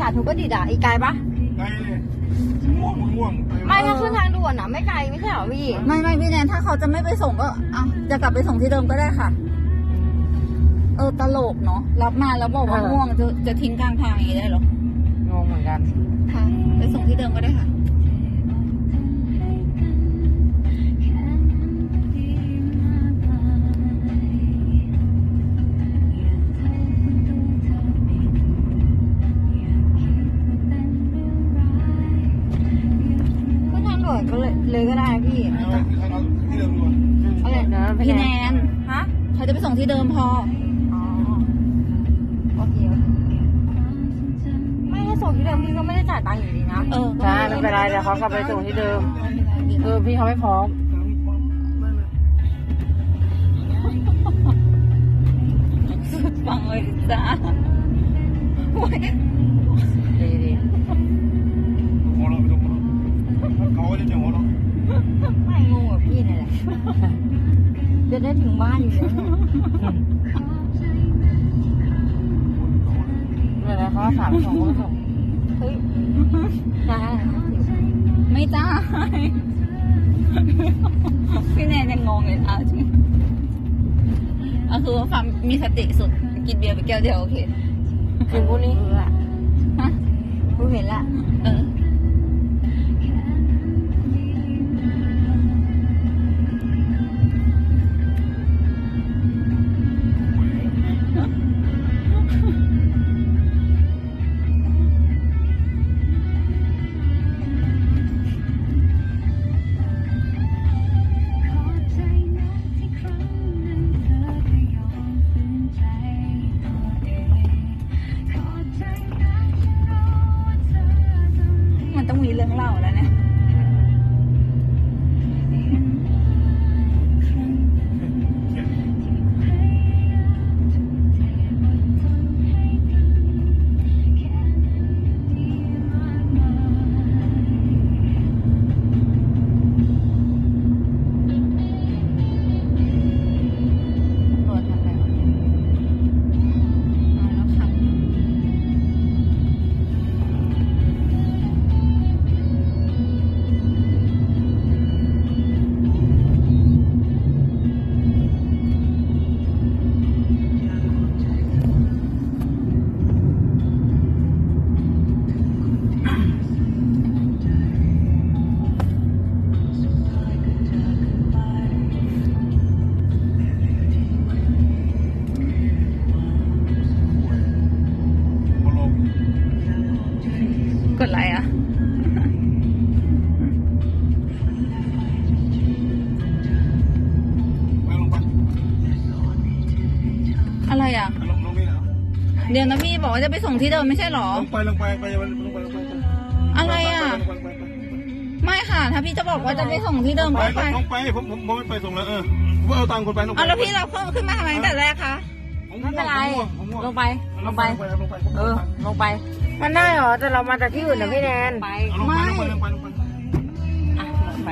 สาธุประดิษฐ์อะอีกไกลปะไกลเลยม่วงม่วงไม่ถ้าขึ้นทางด่วนอะไม่ไกลไม่ใช่เหรอพี่ไม่ไม่พี่แนนถ้าเขาจะไม่ไปส่งก็อะจะกลับไปส่งที่เดิมก็ได้ค่ะ เออตลกเนาะรับมาแล้วบอกว่าเออง่วงจะจะทิ้งกลางทางอย่างนี้ได้เหรอ งงเหมือนกันค่ะไปส่งที่เดิมก็ได้ค่ะ ขึ้นทางด่วนก็เลยเลยก็ได้พี่เอาเอาที่เดิมดูเอาเลยเดี๋ยวพี่พี่แนแนนนฮะเขาจะไปส่งที่เดิมพอ อ๋อ โอเคโอเคไม่ให้ส่งที่เดิมพี่ก็ไม่ได้จ่ายตังค์อยู่ดีนะ เออใช่ไม่เป็นไรเดี๋ยวเขากลับไปส่งที่เดิมเออพี่เขาไม่พร้อมฟังเลยจ้า จะได้ถึงบ้านอยู่แล้วเนี่ยเดี๋ยวนะเขาสามสองก็ส่งเฮ้ยได้ไม่จ้าพี่แนนยังงงเลยอะจริงก็คือว่าความมีสติสุด กินเบียร์ไปแก้วเดียวโอเคถึงพรุ่งนี้เอออะฮะกูเห็นละ เออ มันต้องมีเรื่องเล่าแล้วเนี่ย กดไลค์อะไปลงไปอะไรอะ ลงลงนี่นะเดี๋ยวนะพี่บอกว่าจะไปส่งที่เดิมไม่ใช่หรอ ลงไปลงไปไปลงไปลงไปอะไรอะไม่ค่ะถ้าพี่จะบอกว่าจะไปส่งที่เดิมไปก็ไปลงไปผมผมผมไม่ไปส่งแล้วเออผมเอาตังค์คนไปลงไปเอาแล้วพี่เราเพิ่มขึ้นมาทำไมตั้งแต่แรกคะ ไม่เป็นไร ลงไป ลงไป เออ ลงไป มันได้เหรอแต่เรามาจากที่อื่นนะพี่แนน ไป ไม่ ลงไปลงไปลงไป